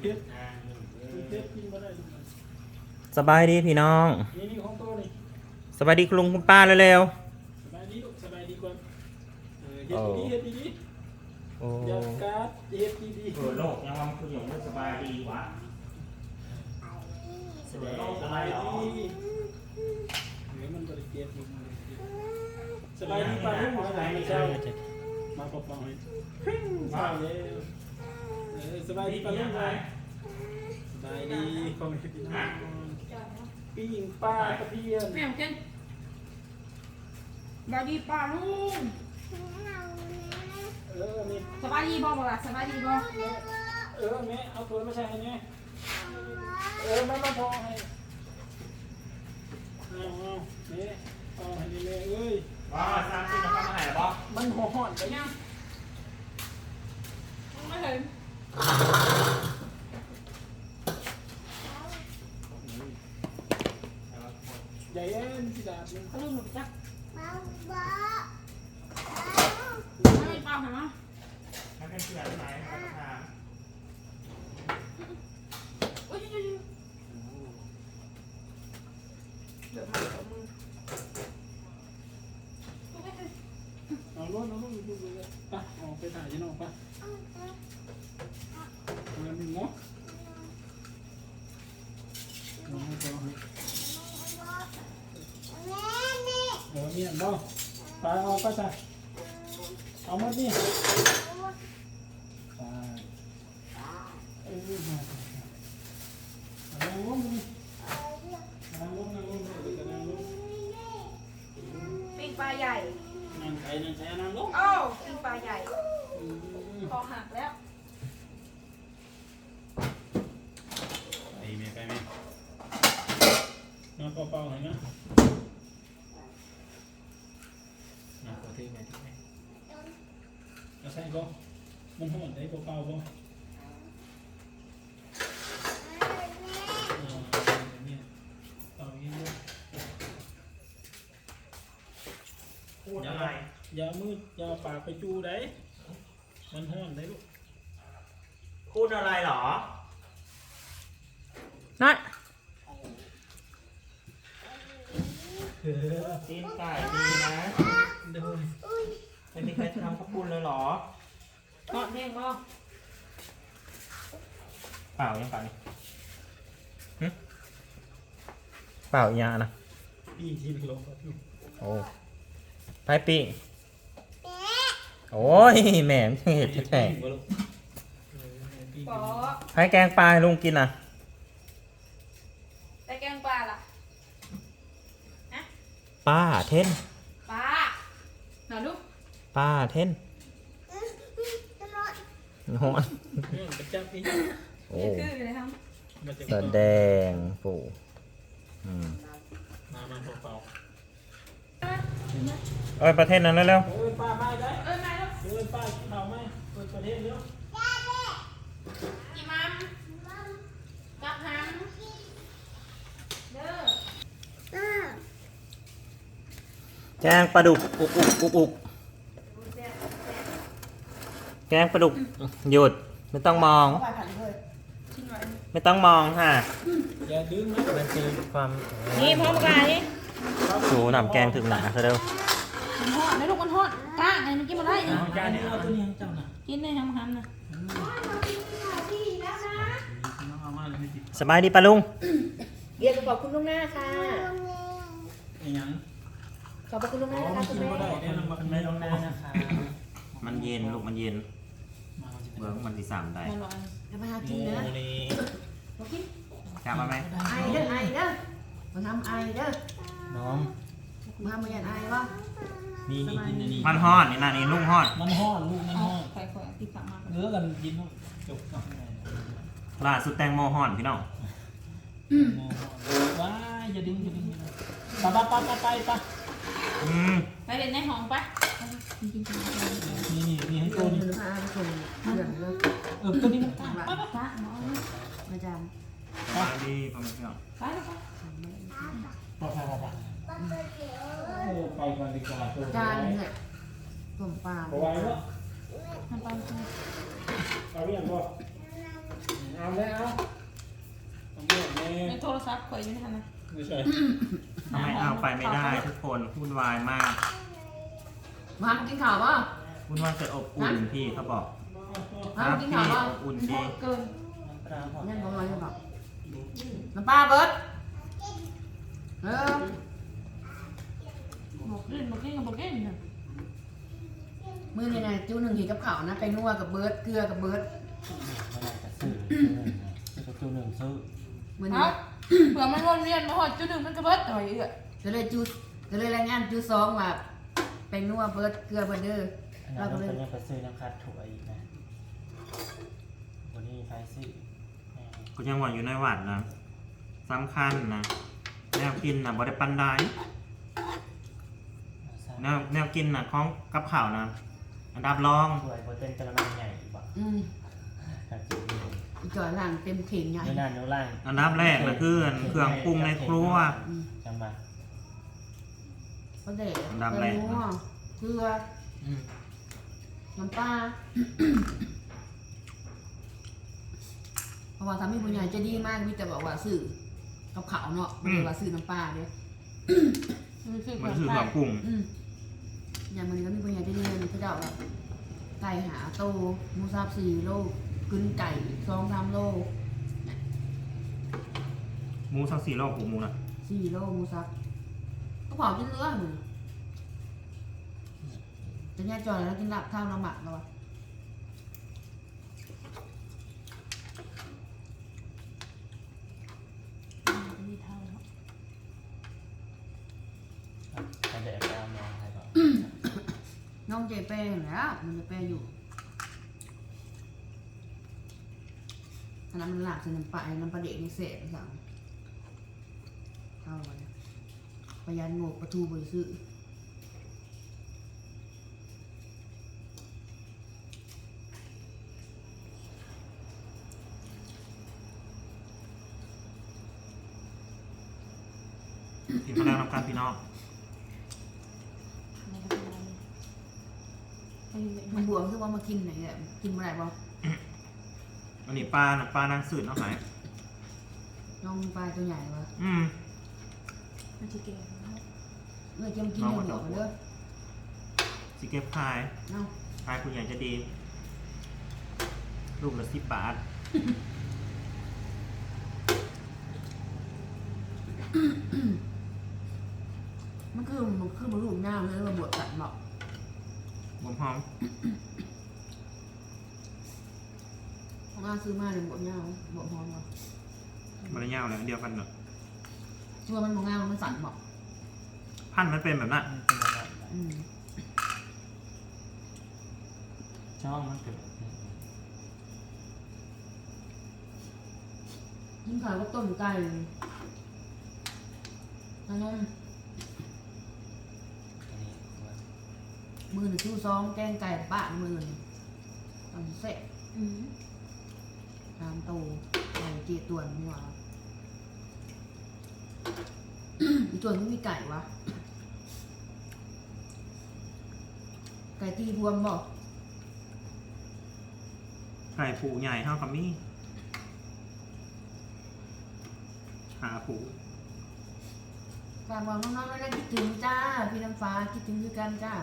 เผ็ดเผ็ดกินบ่ได้สบายดีพี่น้อง นี่นี่ของตัวนี่สบายดีคุณลุงคุณป้าเร็วสบายดีลูกสบายดีกว่าเออเฮ็ดดีๆเฮ็ดดีๆโอ้ๆอย่าการดเฮ็ดดีๆเปิดโลกยังว่ามันคืออย่างไม่สบายดีวะสบายดีสบายดีเฮ้ยมันบริเก็บอยู่มันบริเก็บสบายดีป่ะลูกสบายดีเจ้ามาปอบๆให้ใช่แล้วเออสบายดีป่ะลูกนะสบายดีพ่อแม่พี่น้องปิ้งปลาตะเพียนแม่งเจนบายดีป้าลุงเออนี่สบายดีบ่บ่ล่ะสบายดีบ่เออแม่เอาถ้วยมาใส่ให้แม่เออแม่มาพอให้เอาเอาแม่เอาให้แม่เอ้ยว้าสามสิบจะเข้ามาไหนหรอปะมันหอนไปยังไม่เห็น ใหญ่เอ็นสิดาบมันเขาลุงหนูจักไม่มีป้าเห็นไหม ให้เป็นเพื่อนไหนครับทาง อุ้ยเดี๋ยวมาเอามือ เอาล้นเอาล้นดูดูเลยไปออกไปถ่ายยี่น้องไปเอาหนึ่งเนาะเอาให้พอให้ เออเนี่ยเน้ำขอเทแม่ที่แม่เอาใส่บ่มันหอมได้เปล่าๆบ่เอย่างนี้ด้วยพูดอะไรอย่ามืดอย่าปากไปจูได้ มันห้อมได้ลูกพูดอะไรหรอนั่นตีนไก่ดีนะ เดินไม่มีใครทำข้าวปุ้นเลยหรอทอดแห้งบ่เปล่ายังเปล่านี่หึเปล่าอีกอย่างนะปีที่ลงอยู่โอ้ไปปีโอ้ยแหม่มนเห็ดแท้บ่ลูกเออปีปอๆให้แกงปลาให้ลุงกินนะแต่แกงปลาล่ะป้าเท่น ปลาหน่อยลูก ป้าเท่นโอ้ยเรื่องประจับอีกโอ้คือเลยครับมันจะแสดงปู่อืมมามาเปล่าเอ้ยประเทศนั้นแล้วๆเออป้ามาได้เออมาลูกเออป้ากินข้าวไหมเปิดประเทศเร็วกี่มัมกับหังเด้อๆแกงปลาดุกอุกอุกอุกอุก แกงปลาดุกหยุดไม่ต้องมองชิ้นไว้ไม่ต้องมองค่ะอย่าดึงนะมันคือความนี่พร้อมกันนี่สูหนำแกงถึงหนาซะเร็วมันทอดนะลูกมันทอดกล้างไอ้มันกินมาได้นี่เอาจานนี้เอาตัวนี้ให้เจ้าน่ะกินได้ทำทำนะน้องเอามาเลยไม่ติดสบายดีปะลุง เรียนขอบคุณล่วงหน้าค่ะ ไอ้หยังขอบพระคุณล่วงหอ๋น้าอนะมัคะนคุกิณนแม่บ่ได้เดี๋ยวเรามากินไม่ลงหน้านะคะมันเย็นลูกมันเย็นมา เอาจานเบิร์กมันที่สามได้มันหวานทำมาหากิโอ้นนะนี่กลับมาไหมไอเด้อไอเด้อมาทำไอเด้อน้องมาทำมาอย่างไอวะนี่นี่กินอันนี้มันฮ้อนนี่นะนี่ลุงฮ้อนมันห้อนลูกมันเอาห้อนไข่ข่อยที่ฝังมาเนื้อกันกินเนาะจบเนาะล่าสุดแตงโมฮ้อนพี่น้องว้ายอย่าดึงอย่าดึงอย่าดึงไปไปไปไปไปอืมไปเล่นในห้องไปกินกินกินนี่นี่นี่ให้ตัตัววนี้ นี้พาไปส่งเรื่องเลยเออตัวนี้มันปลาตายปลาปลาหมอมาจสบายดีพ่อแม่พี่น้องไปแล้วไปไปไปไปไปโอ้ไปก่อนดีกว่าตัวำจานเนี่ยต้มปลาเอาไว้เนาะทำปลาเอาไว้ยังบ่จเอาเลยเอาเอาหมดแม่ในโทรศัพท์ข่อยอยู่ในนั้นนะไม่ใช่ทำไมเอาไปไม่ได้ทุกคนวุ่นวายมาก มากินข้าวป่ะ วุ่นวายจะอบอุ่นพี่เขาบอกมากินข้าวป่ะอบอุ่นดีเกินนั่นของเราใช่ป่ะน้ำปลาเบิร์ดเออบอกเล่นบอกเล่นกับบอกเล่นน่ะมือนี่นะจูหนึ่งเห็นกับข้าวนะไปนัวกับเบิร์ดเกลือกับเบิร์ดไม่ได้จะซื้อซื้อหนึ่งนะซื้อตัวหนึ่งซื้อมือเอ้านี่เผื่อมันวนเวียนมาหอดจุดหนึ่งมันก็เบิดต่อยเอื้อก็เลยจูก็เลยรายงานจูสองว่าไปนัวเบิร์ดเกลือเบิร์ดเด้อ เราก็เลยไปซื้อน้ำคัดถั่วอีกนะวันนี้ใครซื้อก็ยังว่าอยู่ในวัดนะสำคัญนะแนวกินนะบริปันไดแนวแนวกินนะของกับข่าวนะอันดับรองถั่วโปรตีนกระมังใหญ่บ่อืมถ้ากินอยู่อีจ่อยหลังเต็มเข่งใหญ่นี่นั่นนู่นล่างอันดับแรกนะคือเครื่องปรุงในครัวอืมจังมาก็เด็ดอันดับไปแรกนัวเกลืออืม น้ำปลาเพราะว่าทำให้ผู้ใหญ่จะดีมากมิแต่บอกว่าซื้อกับข้าวเนาะไม่ได้ว่าซื้อน้ำปลาเด้อมันคือมันคือเครื่องปรุงอืมอย่างมันก็มีปัญญาได้เรียนเขาเจ้าแบบไก่หาโตหมูสับสี่โลกึนไก่สองสามโลหมูสักสี่รอบหมูนะสี่โลหมูสับก็เผากินเนื้อหนึ่ง จะแย่จอยแล้วกินหลับเท่าน้ำหมักแล้ววะมีเท่าเนาะใครเด็กไปเอามาใครก่อนน้องเจแป้งแล้วมันจะแป้งอยู่อันนั้นมันหลากใส่น้ำปลาน้ำปลาเด็กในเศษสั่งเข้าไปประหยัดงบประตูบริสุทธิ์ กินมาแล้วน้ำกันพี่น้องมันบวมคือว่ามากินไหนเนี่ยกินเมื่อไหร่บ่อันนี้ปลานะปลานางสืดเนาะไหนน้องปลาตัวใหญ่วะอืมมันจะแก่เนาะเมื่อเจมกินเนื้อหัวกันเด้อสิเก็บขายเนาะขายคุณใหญ่จะดีลูกละสิบบาทมัน คือมันคือมันลูกหน้าเลยมาบวชกันบอกผมหอมของอาซื้อมาเลยบวชหน้าบวชหอมบอกมารยาทแล้วเดียวกันเนอะชัวร์มันของงานมันสั่นบอกพันธุ์มันเป็นแบบนั้นมันเป็นอะไรอืมช่องมันเกิดยิ่งขายก็ต้มไก่อันนั้อันนี้ว่า มือหนึ่ง ชู้ซองแกงไก่ป้ามือหนึ่งตอนเสร็จอืมน้ำโตไก่เจี๊ยต่วนนี่หว่าอีต่วนก็มีไก่วะ ไก่ตีพวงบอกไก่ผูใหญ่เท่ากับมี่หาผูฝากบอกน้องๆแล้วนะคิดถึงจ้า พี่น้ำฟ้าคิดถึงด้วยกันจ้า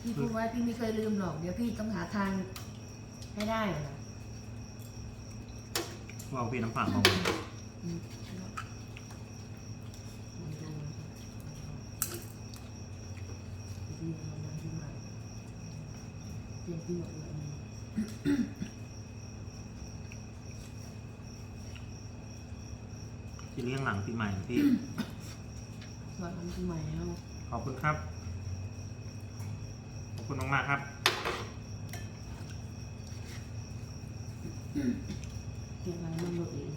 พี่พูดไว้พี่ไม่เคยลืมหรอกเดี๋ยวพี่ต้องหาทางให้ได้เหรอว่าเอาพี่น้ำผักมาอืมเตรียมพี่หมดเลยที่เลี้ยงหลังปีใหม่พี่ สวัสดีปีใหม่แล้ว ขอบคุณครับขอบ คุณมากๆครับ เก็บไว้มันหมดเลย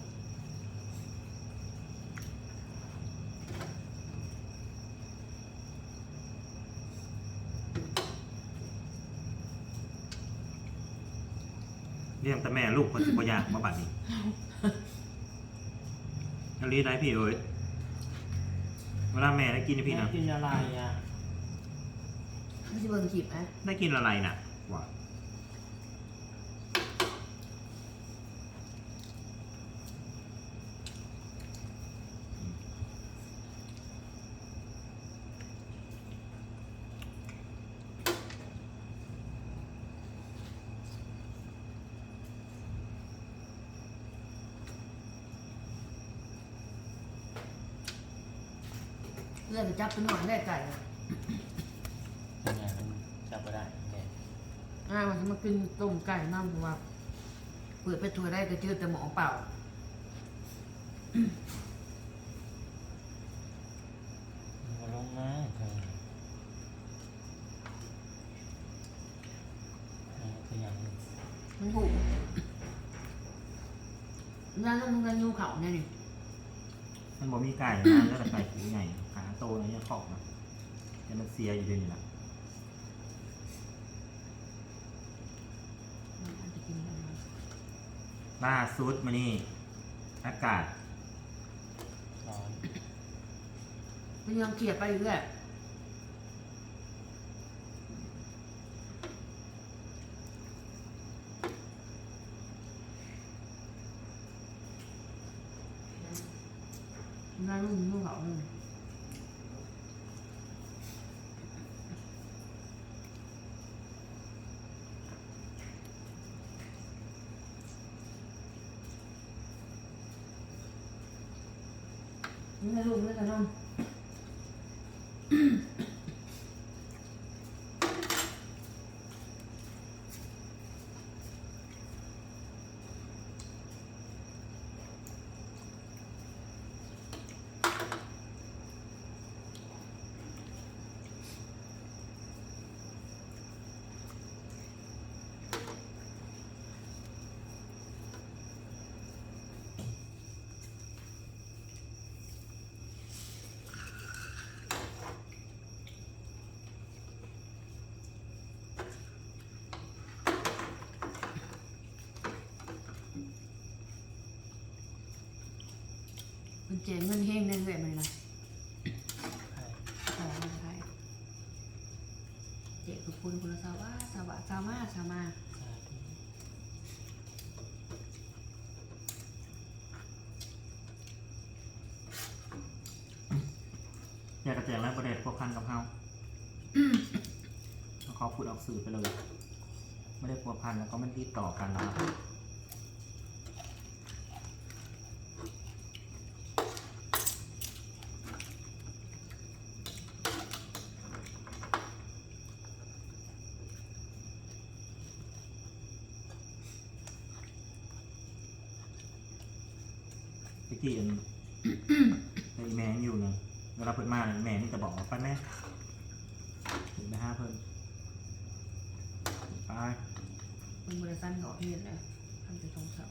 เลี้ยงแต่แม่ลูกคนสิบอยากมาบัดนี้อันนี้ได้พี่เอ้ยเวลาแม่ได้กินนะพี่นะ กินอะไรอะ ไม่ใช่เบิ่งคลิปนะได้กินอะไรน่ะหวานๆเลือดจะจับตัวหน่อยได้ไก่อะ เป็นไงมันจับไม่ได้แม่ อ่ามันจะมากินต้มไก่น้ำเพราะว่าเปิดไปทัวได้ก็เจอแต่หมอเปล่ามาลงมาเออเออเป็นอย่างนี้มันถูกงานต้องงานยูเขาเนี่ยนี่มันบอกมีไก่นะแล้วแต่ไก่ตัวใหญ่ขาโตนะยังขอบนะยังมันเสียอยู่เลยนี่นะ มันอาจจะกินได้นะ ล่าสุดมานี่อากาศร้อนมันยังเกลียดไปเรื่อยงานลูกยูเขาเนี่ย นี่ให้ลูกด้วยกันน้อง เจเงินเฮงเรื่อยมันนะขอมันไทยเจ๊คือคุณคุณสาวาสาวาสามาสามาอยากกระแจงแล้วประเด็นพวกพันกับเขาแล้วเขาพูดออกสื่อไปเลย ไม่ได้พัวพันแล้วก็ไม่ติดต่อกันแล้ว ตะกี้อันไอแม่อยู่เนี่ยเวลาเพิ่นมาเนี่ยแม่นี่จะบอกว่าไปแม่ถึงไปห้าเพิ่นไป มึงบริษัทหอเพียนเลยทำจะทงเสา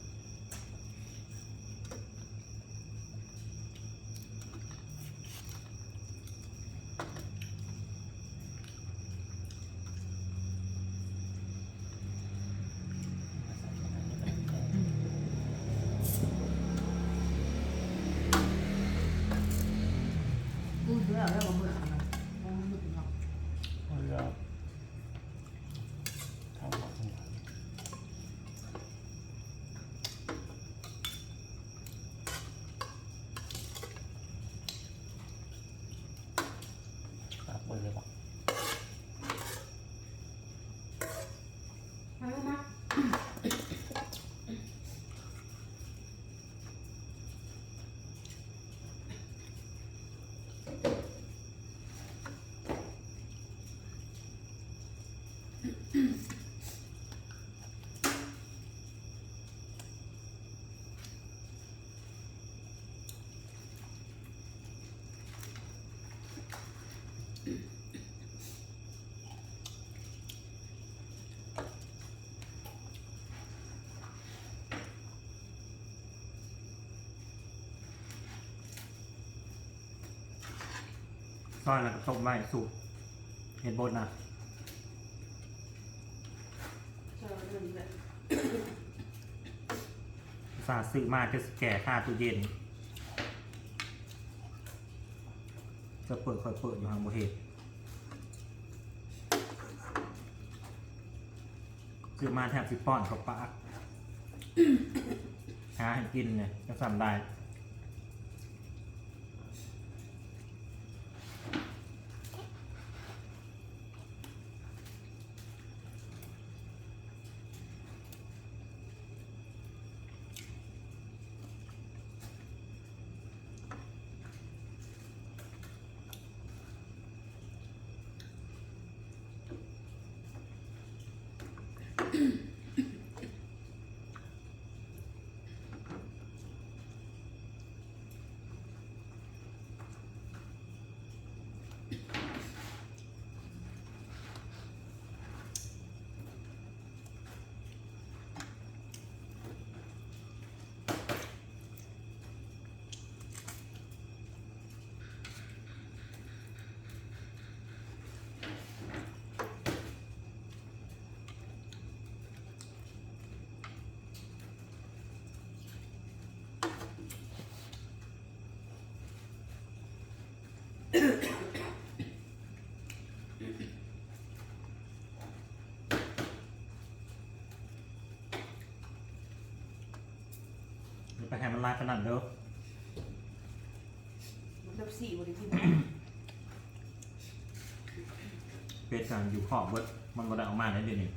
พูดแล้วแล้วก็เบื่ออะไรมองไม่ถึงหรอก เอาเรือทำหมดทั้งหมดครับเบอร์เลยบอก มามา ซอยแล้วก็ต้มไว้สุกเห็ดบดนะชอบเรื่องนี้แหละสาห์ซื้อมาจะแก่ค่าตู้เย็น จะเปิดค่อยเปิดอยู่ห่างโมเหตุซื้อมาแทบสิป้อนกับปาหาให้กินเนี่ยจะสั่นได้ ไปให้มันลายขนาดเด้อแบบสี่บริทีเป็ดกันอยู่ขอบเบิดมันก็ได้ออกมาได้เดี๋ยวนี้